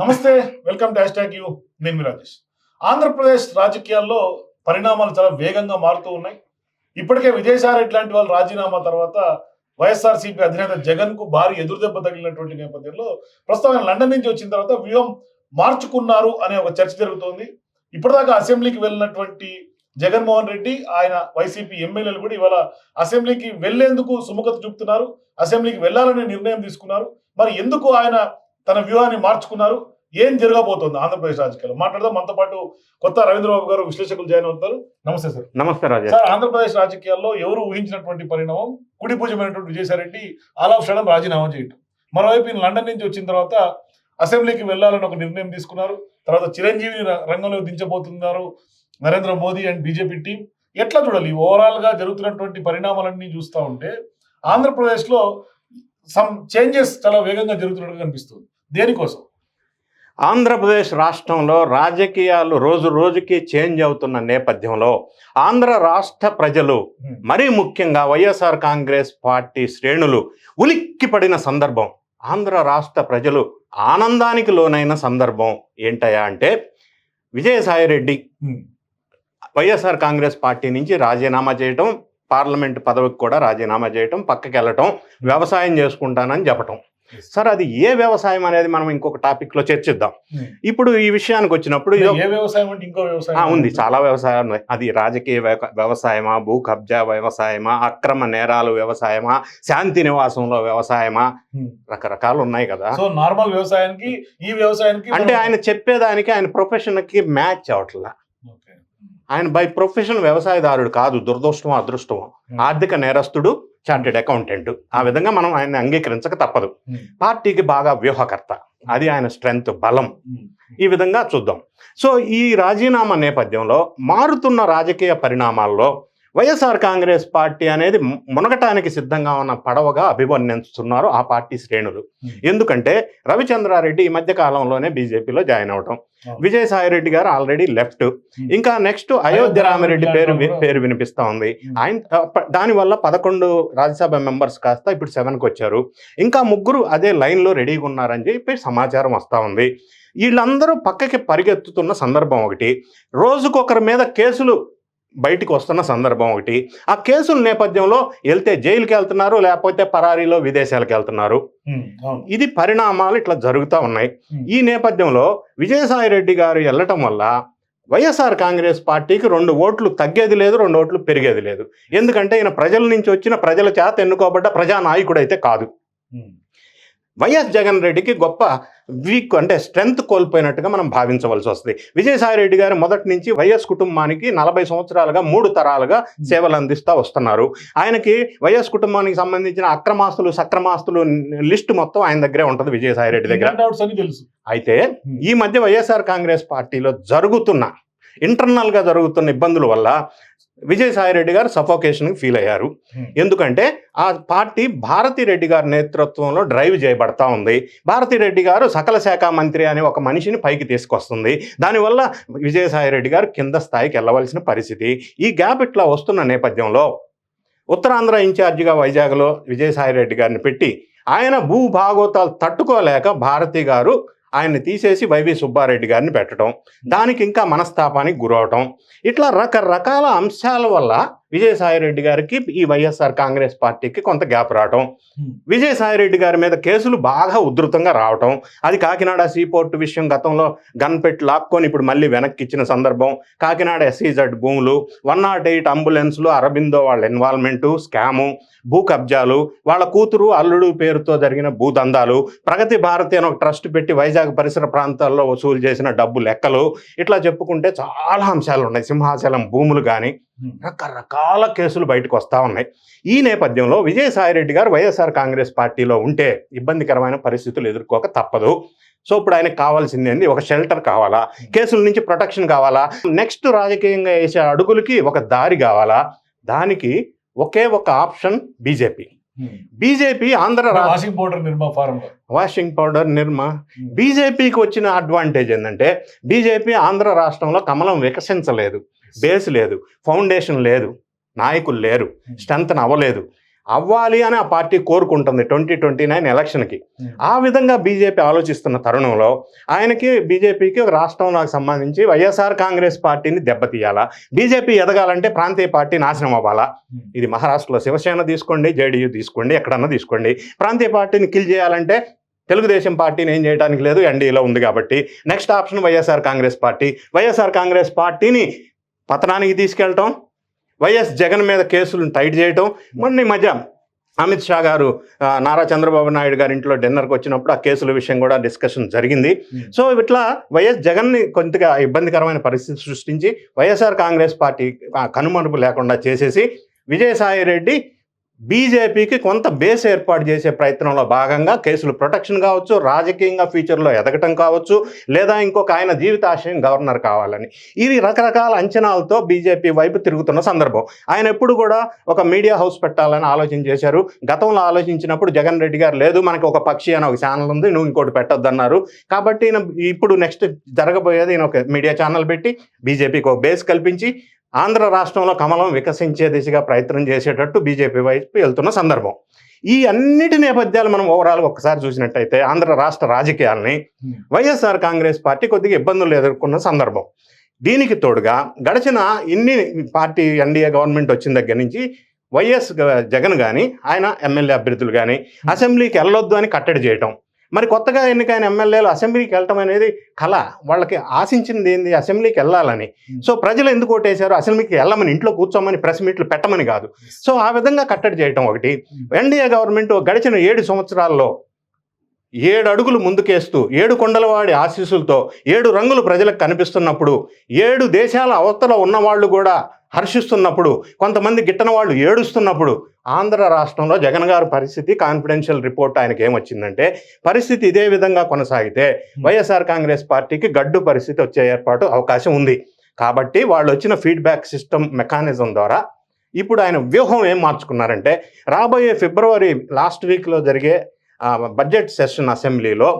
నమస్తే welcome to hashtag you. నేను మీ రాజేష్. ఆంధ్రప్రదేశ్ రాజకీయాల్లో పరిణామాలు చాలా వేగంగా మారుతూ ఉన్నాయి. ఇప్పటికే విజయసాయిరెడ్డి లాంటి వాళ్ళు రాజీనామా తర్వాత వైఎస్ఆర్సీపీ అధినేత జగన్కు భారీ ఎదురుదెబ్బ తగిలినటువంటి నేపథ్యంలో ప్రస్తుతం ఆయన లండన్ నుంచి వచ్చిన తర్వాత వ్యూహం మార్చుకున్నారు అనే ఒక చర్చ జరుగుతోంది. ఇప్పటిదాకా అసెంబ్లీకి వెళ్ళినటువంటి జగన్మోహన్ రెడ్డి ఆయన వైసీపీ ఎమ్మెల్యేలు కూడా ఇవాళ అసెంబ్లీకి వెళ్ళేందుకు సుముఖత చూపుతున్నారు. అసెంబ్లీకి వెళ్ళాలనే నిర్ణయం తీసుకున్నారు. మరి ఎందుకు ఆయన తన వ్యూహాన్ని మార్చుకున్నారు. ఏం జరగబోతోంది ఆంధ్రప్రదేశ్ రాజకీయాల్లో? మాట్లాడదాం. మనతో పాటు కొత్త రవీంద్రబాబు గారు విశ్లేషకులు జాయిన్ అవుతారు నమస్తే సార్. నమస్తే సార్ ఆంధ్రప్రదేశ్ రాజకీయాల్లో ఎవరు ఊహించినటువంటి పరిణామం? కుడి పూజమైనటువంటి విజయసాయిరెడ్డి ఆల్ ఆఫ్ సడన్ రాజీనామా చేయటం. మరోవైపు లండన్ నుంచి వచ్చిన తర్వాత అసెంబ్లీకి వెళ్ళాలని ఒక నిర్ణయం తీసుకున్నారు. తర్వాత చిరంజీవిని ర- రంగంలోకి దించబోతున్నారు Narendra Modi and BJP team. ఎట్లా చూడాలి? ఓవరాల్గా జరుగుతున్నటువంటి పరిణామాలన్నీ చూస్తూ ఉంటే ఆంధ్రప్రదేశ్లో సమ్ చేంజెస్ చాలా వేగంగా జరుగుతున్నట్టు కనిపిస్తుంది. దేనికోసం? ఆంధ్రప్రదేశ్ రాష్ట్రంలో రాజకీయాలు రోజు రోజుకి చేంజ్ అవుతున్న నేపథ్యంలో ఆంధ్ర రాష్ట్ర ప్రజలు. మరీ ముఖ్యంగా వైఎస్ఆర్ కాంగ్రెస్ పార్టీ శ్రేణులు ఉలిక్కిపడిన సందర్భం ఆంధ్ర రాష్ట్ర ప్రజలు ఆనందానికి లోనైన సందర్భం ఏంటయా అంటే విజయసాయిరెడ్డి వైఎస్ఆర్ కాంగ్రెస్ పార్టీ నుంచి రాజీనామా చేయటం పార్లమెంట్ పదవికి కూడా రాజీనామా చేయటం పక్కకి వెళ్ళటం వ్యవసాయం చేసుకుంటానని చెప్పటం. సార్ అది ఏ వ్యవసాయం అనేది మనం ఇంకొక టాపిక్లో చర్చిద్దాం. ఇప్పుడు ఈ విషయానికి వచ్చినప్పుడు ఇది ఏ వ్యవసాయం అంటే ఇంకో వ్యవసాయం ఆ, ఉంది. చాలా వ్యవసాయం ఉన్నాయి. అది రాజకీయ వ్యవ- వ్యవసాయమా భూ కబ్జా వ్యవసాయమా అక్రమ నేరాలు వ్యవసాయమా శాంతి నివాసంలో వ్యవసాయమా? Hmm. రకరకాలు ఉన్నాయి కదా. సో నార్మల్ వ్యవసాయానికి ఈ వ్యవసాయానికి అంటే ఆయన చెప్పేదానికి ఆయన ప్రొఫెషన్కి మ్యాచ్ అవట్లా. ఆయన బై ప్రొఫెషన్ వ్యవసాయదారుడు కాదు దురదృష్టం అదృష్టం ఆర్థిక నేరస్తుడు చార్టెడ్ అకౌంటెంట్. ఆ విధంగా మనం ఆయన అంగీకరించక తప్పదు. Hmm. పార్టీకి బాగా వ్యూహకర్త. అది ఆయన స్ట్రెంగ్త్ బలం. Hmm. ఈ విధంగా చూద్దాం. సో ఈ రాజీనామా నేపథ్యంలో మారుతున్న రాజకీయ పరిణామాల్లో వైఎస్ఆర్ కాంగ్రెస్ పార్టీ అనేది మునగటానికి సిద్ధంగా ఉన్న పడవగా అభివర్ణిస్తున్నారు ఆ పార్టీ శ్రేణులు Hmm. ఎందుకంటే రవిచంద్రారెడ్డి ఈ మధ్య కాలంలోనే బీజేపీలో జాయిన్ అవటం. విజయసాయిరెడ్డి గారు ఆల్రెడీ లెఫ్ట్ Hmm. ఇంకా నెక్స్ట్ అయోధ్య రామిరెడ్డి పేరు పేరు వినిపిస్తా ఉంది Hmm. ఆయన దానివల్ల పదకొండు రాజ్యసభ మెంబర్స్ కాస్త ఇప్పుడు సెవెన్కి వచ్చారు ఇంకా ముగ్గురు అదే లైన్లో రెడీగా ఉన్నారని చెప్పి సమాచారం వస్తూ ఉంది వీళ్ళందరూ పక్కకి పరిగెత్తుతున్న సందర్భం ఒకటి రోజుకొకరి మీద కేసులు బయటికి వస్తున్న సందర్భం ఒకటి ఆ కేసుల నేపథ్యంలో వెళ్తే జైలుకి వెళ్తున్నారు లేకపోతే పరారీలో విదేశాలకు వెళ్తున్నారు. ఇది పరిణామాలు ఇట్లా జరుగుతూ ఉన్నాయి. ఈ నేపథ్యంలో విజయసాయిరెడ్డి గారు వెళ్ళటం వల్ల వైఎస్ఆర్ కాంగ్రెస్ పార్టీకి రెండు ఓట్లు తగ్గేది లేదు రెండు ఓట్లు పెరిగేది లేదు ఎందుకంటే ఈయన ప్రజల నుంచి వచ్చిన ప్రజల చేత ఎన్నుకోబడ్డ ప్రజానాయకుడు అయితే కాదు. వైఎస్ జగన్ రెడ్డికి గొప్ప వీక్ అంటే స్ట్రెంగ్త్ కోల్పోయినట్టుగా మనం భావించవలసి వస్తుంది. విజయసాయి రెడ్డి గారు మొదటి నుంచి వైఎస్ కుటుంబానికి నలభై సంవత్సరాలుగా మూడు తరాలుగా సేవలు అందిస్తూ వస్తున్నారు. ఆయనకి వైఎస్ కుటుంబానికి సంబంధించిన అక్రమాస్తులు సక్రమాస్తులు లిస్ట్ మొత్తం ఆయన దగ్గరే ఉంటుంది విజయసాయి రెడ్డి దగ్గర. తెలుసు. అయితే ఈ మధ్య వైఎస్ఆర్ కాంగ్రెస్ పార్టీలో జరుగుతున్న ఇంటర్నల్గా జరుగుతున్న ఇబ్బందుల వల్ల విజయసాయి రెడ్డి గారు సఫోకేషన్ ఫీల్ అయ్యారు. ఎందుకంటే ఆ పార్టీ భారతి రెడ్డి గారి నేతృత్వంలో డ్రైవ్ చేయబడతా ఉంది. భారతి రెడ్డి గారు సకల శాఖ మంత్రి అనే ఒక మనిషిని పైకి తీసుకొస్తుంది. దానివల్ల విజయసాయి రెడ్డి గారు కింద స్థాయికి వెళ్ళవలసిన పరిస్థితి. ఈ గ్యాప్ ఇట్లా వస్తున్న నేపథ్యంలో ఉత్తరాంధ్ర ఇన్ఛార్జిగా వైజాగ్లో విజయసాయి రెడ్డి గారిని పెట్టి ఆయన భూ భాగోతాలు తట్టుకోలేక భారతి గారు ఆయన్ని తీసేసి వైవి సుబ్బారెడ్డి గారిని పెట్టడం దానికి ఇంకా మనస్తాపానికి గురవటం ఇట్లా రకరకాల అంశాల వల్ల విజయసాయిరెడ్డి గారికి ఈ వైఎస్ఆర్ కాంగ్రెస్ పార్టీకి కొంత గ్యాప్ రావటం Hmm. విజయసాయిరెడ్డి గారి మీద కేసులు బాగా ఉధృతంగా రావటం అది కాకినాడ సీపోర్ట్ విషయం గతంలో గన్ పెట్టి లాక్కొని ఇప్పుడు మళ్ళీ వెనక్కి ఇచ్చిన సందర్భం కాకినాడ ఎస్సీజెడ్ భూములు వన్ నాట్ ఎయిట్ అంబులెన్స్లు అరబిందో వాళ్ళ ఇన్వాల్వ్మెంటు స్కాము భూ కబ్జాలు వాళ్ళ కూతురు అల్లుడు పేరుతో జరిగిన భూదందాలు ప్రగతి భారతి అని ఒక ట్రస్ట్ పెట్టి వైజాగ్ పరిసర ప్రాంతాల్లో వసూలు చేసిన డబ్బు లెక్కలు ఇట్లా చెప్పుకుంటే చాలా అంశాలు ఉన్నాయి సింహాచలం భూములు కానీ. రకరకాల కేసులు బయటకు వస్తూ ఉన్నాయి. ఈ నేపథ్యంలో విజయసాయిరెడ్డి గారు వైఎస్ఆర్ కాంగ్రెస్ పార్టీలో ఉంటే ఇబ్బందికరమైన పరిస్థితులు ఎదుర్కోక తప్పదు. సో ఇప్పుడు ఆయనకు కావాల్సింది ఏంది? ఒక షెల్టర్ కావాలా? కేసుల నుంచి ప్రొటెక్షన్ కావాలా? నెక్స్ట్ రాజకీయంగా వేసే అడుగులకి ఒక దారి కావాలా? దానికి ఒకే ఒక option BJP. BJP Andhra washing powder Nirma form washing powder Nirma. బీజేపీకి వచ్చిన అడ్వాంటేజ్ ఏంటంటే బీజేపీ ఆంధ్ర రాష్ట్రంలో కమలం వికసించలేదు. బేస్ లేదు ఫౌండేషన్ లేదు నాయకులు లేరు స్ట్రెంత్ అవ్వలేదు. అవ్వాలి అని ఆ పార్టీ కోరుకుంటుంది ట్వంటీ ట్వంటీ నైన్ ఎలక్షన్కి ఆ విధంగా బీజేపీ ఆలోచిస్తున్న తరుణంలో ఆయనకి బీజేపీకి ఒక రాష్ట్రంలో సంబంధించి వైఎస్ఆర్ కాంగ్రెస్ పార్టీని దెబ్బతీయాలా? బీజేపీ ఎదగాలంటే ప్రాంతీయ పార్టీ నాశనం అవ్వాలా? ఇది మహారాష్ట్రలో శివసేన తీసుకోండి జేడీయూ తీసుకోండి ఎక్కడన్నా తీసుకోండి. ప్రాంతీయ పార్టీని కిల్ చేయాలంటే తెలుగుదేశం పార్టీని ఏం చేయడానికి లేదు ఎన్డీఏలో ఉంది కాబట్టి. Next option YSR Congress party. YSR Congress పార్టీని పతనానికి తీసుకెళ్ళటం వైఎస్ జగన్ మీద కేసులను టైట్ చేయటం మొన్న ఈ మధ్య అమిత్ షా గారు నారా చంద్రబాబు నాయుడు గారి ఇంట్లో డిన్నర్కి వచ్చినప్పుడు ఆ కేసుల విషయం కూడా డిస్కషన్ జరిగింది. సో ఇట్లా వైఎస్ జగన్ని కొంతగా ఇబ్బందికరమైన పరిస్థితి సృష్టించి వైఎస్ఆర్ కాంగ్రెస్ పార్టీ కనుమరుపు లేకుండా చేసేసి విజయసాయి రెడ్డి బీజేపీకి కొంత బేస్ ఏర్పాటు చేసే ప్రయత్నంలో భాగంగా కేసులు ప్రొటెక్షన్ కావచ్చు రాజకీయంగా ఫ్యూచర్లో ఎదగటం కావచ్చు లేదా ఇంకొక ఆయన జీవితాశయం గవర్నర్ కావాలని. ఇది రకరకాల అంచనాలతో బీజేపీ వైపు తిరుగుతున్న సందర్భం. ఆయన ఎప్పుడు కూడా ఒక మీడియా హౌస్ పెట్టాలని ఆలోచన చేశారు. గతంలో ఆలోచించినప్పుడు జగన్ రెడ్డి గారు లేదు మనకి ఒక పక్షి అని ఒక ఛానల్ ఉంది నువ్వు ఇంకోటి పెట్టొద్దు అన్నారు కాబట్టి ఇప్పుడు నెక్స్ట్ జరగబోయేది ఈయన ఒక మీడియా ఛానల్ పెట్టి బీజేపీకి ఒక బేస్ కల్పించి ఆంధ్ర రాష్ట్రంలో కమలం వికసించే దిశగా ప్రయత్నం చేసేటట్టు బీజేపీ వైపు వెళ్తున్న సందర్భం. ఈ అన్నిటి నేపథ్యాలు మనం ఓవరాల్ ఒకసారి చూసినట్టయితే ఆంధ్ర రాష్ట్ర రాజకీయాల్ని వైఎస్ఆర్ కాంగ్రెస్ పార్టీ కొద్దిగా ఇబ్బందులు ఎదుర్కొన్న సందర్భం. దీనికి తోడుగా గడిచిన ఇన్ని పార్టీ ఎన్డీఏ గవర్నమెంట్ వచ్చిన దగ్గర నుంచి వైఎస్ జగన్ కానీ ఆయన ఎమ్మెల్యే అభ్యర్థులు కానీ అసెంబ్లీకి వెళ్ళొద్దు అని కట్టడి చేయటం. మరి కొత్తగా ఎన్నికైన ఎమ్మెల్యేలు అసెంబ్లీకి వెళ్ళటం అనేది కళ. వాళ్ళకి ఆశించింది ఏంది? అసెంబ్లీకి వెళ్ళాలని. సో ప్రజలు ఎందుకు ఓటేశారు? అసెంబ్లీకి వెళ్ళమని ఇంట్లో కూర్చోమని ప్రెస్ మీట్లు పెట్టమని కాదు. సో ఆ విధంగా కట్టడి చేయటం ఒకటి. ఎన్డీఏ గవర్నమెంట్ గడిచిన ఏడు సంవత్సరాల్లో ఏడు అడుగులు ముందుకేస్తూ ఏడు కొండలవాడి ఆశీస్సులతో ఏడు రంగులు ప్రజలకు కనిపిస్తున్నప్పుడు ఏడు దేశాల అవతల ఉన్నవాళ్ళు కూడా హర్షిస్తున్నప్పుడు కొంతమంది గిట్టన వాళ్ళు ఏడుస్తున్నప్పుడు ఆంధ్ర రాష్ట్రంలో జగన్ గారి పరిస్థితి కాన్ఫిడెన్షియల్ రిపోర్ట్ ఆయనకి ఏమొచ్చిందంటే పరిస్థితి ఇదే విధంగా కొనసాగితే వైఎస్ఆర్ కాంగ్రెస్ పార్టీకి గడ్డు పరిస్థితి వచ్చే ఏర్పాటు అవకాశం ఉంది. కాబట్టి వాళ్ళు వచ్చిన ఫీడ్బ్యాక్ సిస్టమ్ మెకానిజం ద్వారా ఇప్పుడు ఆయన వ్యూహం ఏం మార్చుకున్నారంటే రాబోయే ఫిబ్రవరి లాస్ట్ వీక్లో జరిగే బడ్జెట్ సెషన్ అసెంబ్లీలో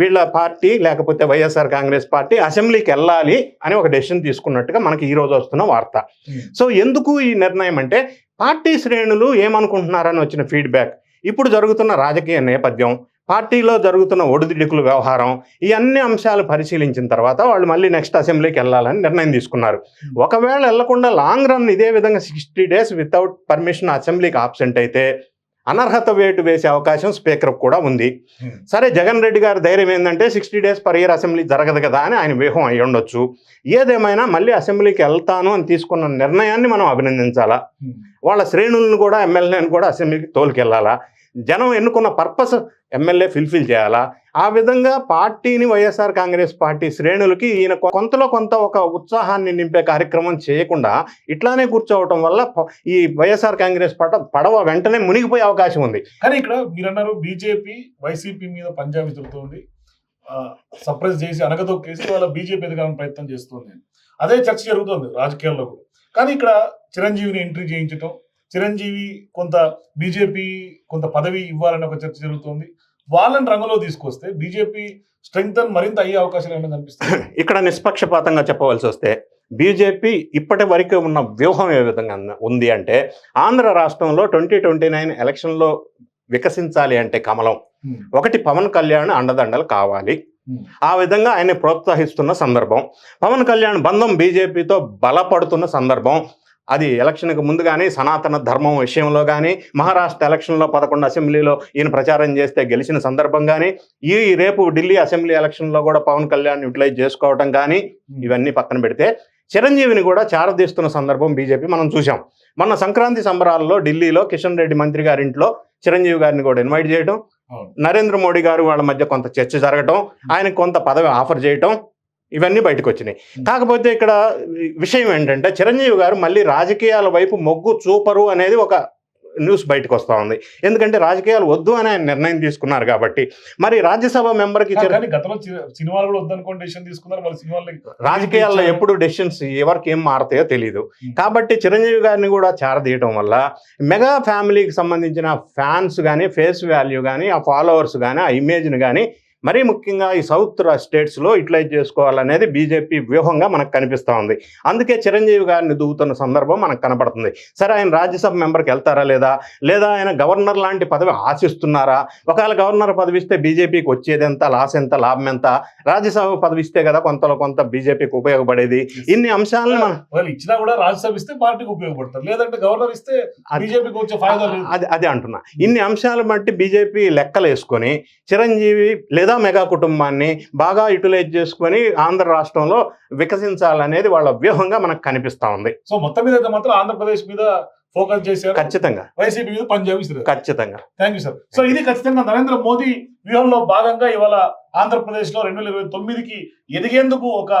వీళ్ళ పార్టీ లేకపోతే వైఎస్ఆర్ కాంగ్రెస్ పార్టీ అసెంబ్లీకి వెళ్ళాలి అని ఒక డెసిషన్ తీసుకున్నట్టుగా మనకి ఈ రోజు వస్తున్న వార్త. సో ఎందుకు ఈ నిర్ణయం అంటే పార్టీ శ్రేణులు ఏమనుకుంటున్నారని వచ్చిన ఫీడ్బ్యాక్ ఇప్పుడు జరుగుతున్న రాజకీయ నేపథ్యం పార్టీలో జరుగుతున్న ఒడిదుడుకుల వ్యవహారం ఈ అన్ని అంశాలు పరిశీలించిన తర్వాత వాళ్ళు మళ్ళీ నెక్స్ట్ అసెంబ్లీకి వెళ్ళాలని నిర్ణయం తీసుకున్నారు. ఒకవేళ వెళ్ళకుండా లాంగ్ రన్ ఇదే విధంగా సిక్స్టీ డేస్ వితౌట్ పర్మిషన్ అసెంబ్లీకి ఆబ్సెంట్ అయితే అనర్హత వేటు వేసే అవకాశం స్పీకర్ కూడా ఉంది. సరే జగన్ రెడ్డి గారి ధైర్యం ఏంటంటే sixty days per year assembly జరగదు కదా అని ఆయన వ్యూహం అయి ఉండొచ్చు. ఏదేమైనా మళ్ళీ అసెంబ్లీకి వెళ్తాను అని తీసుకున్న నిర్ణయాన్ని మనం అభినందించాలా? వాళ్ళ శ్రేణులను కూడా ఎమ్మెల్యేని కూడా అసెంబ్లీకి తోలుకెళ్ళాలా జనం ఎన్నుకున్న పర్పస్ ఎమ్మెల్యే ఫిల్ఫిల్ చేయాలా? ఆ విధంగా పార్టీని వైఎస్ఆర్ కాంగ్రెస్ పార్టీ శ్రేణులకి ఈయన కొంతలో కొంత ఒక ఉత్సాహాన్ని నింపే కార్యక్రమం చేయకుండా ఇట్లానే కూర్చోవటం వల్ల ఈ వైఎస్ఆర్ కాంగ్రెస్ పట పడవ వెంటనే మునిగిపోయే అవకాశం ఉంది. కానీ ఇక్కడ మీరన్నారు బీజేపీ వైసీపీ మీద పంజాబ్ విసురుతోంది. సప్రెస్ చేసి అనగదొక్కేసి వాళ్ళ బీజేపీ ఎదగాలని ప్రయత్నం చేస్తుంది. అదే చర్చ జరుగుతోంది రాజకీయాల్లో కూడా. కానీ ఇక్కడ చిరంజీవిని ఎంట్రీ చేయించటం చిరంజీవి కొంత బీజేపీ కొంత పదవి ఇవ్వాలని ఒక చర్చ జరుగుతోంది. వాళ్ళని రంగంలో తీసుకొస్తే బీజేపీ స్ట్రెంగ్త్ మరింత అయ్యే అవకాశాలు ఏమైనా కనిపిస్తుంది ఇక్కడ నిష్పక్షపాతంగా చెప్పవలసి వస్తే బీజేపీ ఇప్పటి వరకు ఉన్న వ్యూహం ఏ విధంగా ఉంది అంటే ఆంధ్ర రాష్ట్రంలో ట్వంటీ ట్వంటీ నైన్ ఎలక్షన్లో వికసించాలి అంటే కమలం. ఒకటి పవన్ కళ్యాణ్ అండదండలు కావాలి. ఆ విధంగా ఆయన ప్రోత్సహిస్తున్న సందర్భం. పవన్ కళ్యాణ్ బంధం బీజేపీతో బలపడుతున్న సందర్భం. అది ఎలక్షన్కి ముందు కానీ సనాతన ధర్మం విషయంలో కానీ మహారాష్ట్ర ఎలక్షన్లో పదకొండు అసెంబ్లీలో ఈయన ప్రచారం చేస్తే గెలిచిన సందర్భం కానీ ఈ రేపు ఢిల్లీ అసెంబ్లీ ఎలక్షన్లో కూడా పవన్ కళ్యాణ్ యూటిలైజ్ చేసుకోవడం కానీ ఇవన్నీ పక్కన పెడితే చిరంజీవిని కూడా చారదీస్తున్న సందర్భం బీజేపీ మనం చూసాం మొన్న సంక్రాంతి సంబరాల్లో ఢిల్లీలో కిషన్ రెడ్డి మంత్రి గారి ఇంట్లో చిరంజీవి గారిని కూడా ఇన్వైట్ చేయడం అవును. నరేంద్ర మోడీ గారు వాళ్ళ మధ్య కొంత చర్చ జరగటం ఆయనకు కొంత పదవి ఆఫర్ చేయటం ఇవన్నీ బయటకు వచ్చినాయి కాకపోతే ఇక్కడ విషయం ఏంటంటే చిరంజీవి గారు మళ్ళీ రాజకీయాల వైపు మొగ్గు చూపరు అనేది ఒక న్యూస్ బయటకు వస్తూ ఉంది. ఎందుకంటే రాజకీయాలు వద్దు అని ఆయన నిర్ణయం తీసుకున్నారు కాబట్టి. మరి రాజ్యసభ మెంబర్కి రాజకీయాల్లో ఎప్పుడు డెసిషన్స్ ఎవరికి ఏం మారతాయో తెలియదు. కాబట్టి చిరంజీవి గారిని కూడా చేరదీయటం వల్ల మెగా ఫ్యామిలీకి సంబంధించిన ఫ్యాన్స్ కానీ ఫేస్ వాల్యూ కానీ ఆ ఫాలోవర్స్ కానీ ఆ ఇమేజ్ని కానీ మరీ ముఖ్యంగా ఈ సౌత్ స్టేట్స్లో యూటిలైజ్ చేసుకోవాలనేది బీజేపీ వ్యూహంగా మనకు కనిపిస్తూ ఉంది. అందుకే చిరంజీవి గారిని దూగుతున్న సందర్భం మనకు కనపడుతుంది. సరే ఆయన రాజ్యసభ మెంబర్కి వెళ్తారా లేదా? లేదా ఆయన గవర్నర్ లాంటి పదవి ఆశిస్తున్నారా? ఒకవేళ గవర్నర్ పదవి ఇస్తే బీజేపీకి వచ్చేది ఎంత? లాస్ ఎంత? లాభం ఎంత? రాజ్యసభ పదవి ఇస్తే కదా కొంతలో కొంత బీజేపీకి ఉపయోగపడేది? ఇన్ని అంశాలను మనం వాళ్ళు ఇచ్చినా కూడా రాజ్యసభ ఇస్తే పార్టీకి ఉపయోగపడతారు. లేదంటే గవర్నర్ ఇస్తే బీజేపీకి వచ్చే ఫాయిదా లేదు. అది అదే అంటున్నా. ఇన్ని అంశాలు బట్టి బీజేపీ లెక్కలు వేసుకొని చిరంజీవి లేదా మెగా కుటుంబాన్ని బాగా యూటిలైజ్ చేసుకొని ఆంధ్ర రాష్ట్రంలో వికసించాలనేది వాళ్ళ వ్యూహంగా మనకు కనిపిస్తా ఉంది. సో మొత్తం మీద మాత్రం ఆంధ్రప్రదేశ్ మీద ఫోకస్ చేశారు. ఖచ్చితంగా. వైసీపీ మీద పంజాబ్ ఇస్తారు ఖచ్చితంగా. థ్యాంక్ యూ సార్ సో ఇది ఖచ్చితంగా నరేంద్ర మోదీ వ్యూహంలో భాగంగా ఇవాళ ఆంధ్రప్రదేశ్లో రెండు వేల ఇరవై తొమ్మిదికి ఎదిగేందుకు ఒక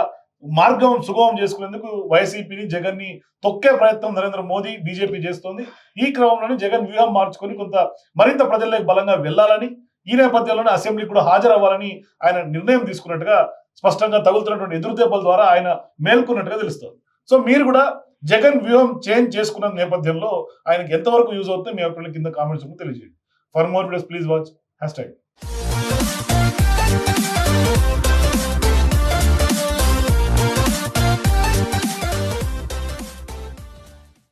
మార్గం సుగమం చేసుకునేందుకు వైసీపీని జగన్ని తొక్కే ప్రయత్నం నరేంద్ర మోదీ బీజేపీ చేస్తోంది. ఈ క్రమంలోనే జగన్ వ్యూహం మార్చుకొని కొంత మరింత ప్రజల్లోకి బలంగా వెళ్ళాలని ఈ నేపథ్యంలోనే అసెంబ్లీ కూడా హాజరవ్వాలని ఆయన నిర్ణయం తీసుకున్నట్టుగా స్పష్టంగా తగులుతున్నటువంటి ఎదురుదెబ్బల ద్వారా ఆయన మేల్కొన్నట్టుగా తెలుస్తుంది. సో మీరు కూడా జగన్ వ్యూహం చేంజ్ చేసుకున్న నేపథ్యంలో ఆయనకి ఎంతవరకు యూజ్ అవుతుంది మీ అభిప్రాయం కింద కామెంట్స్ తెలియజేయండి. For more videos please watch hashtag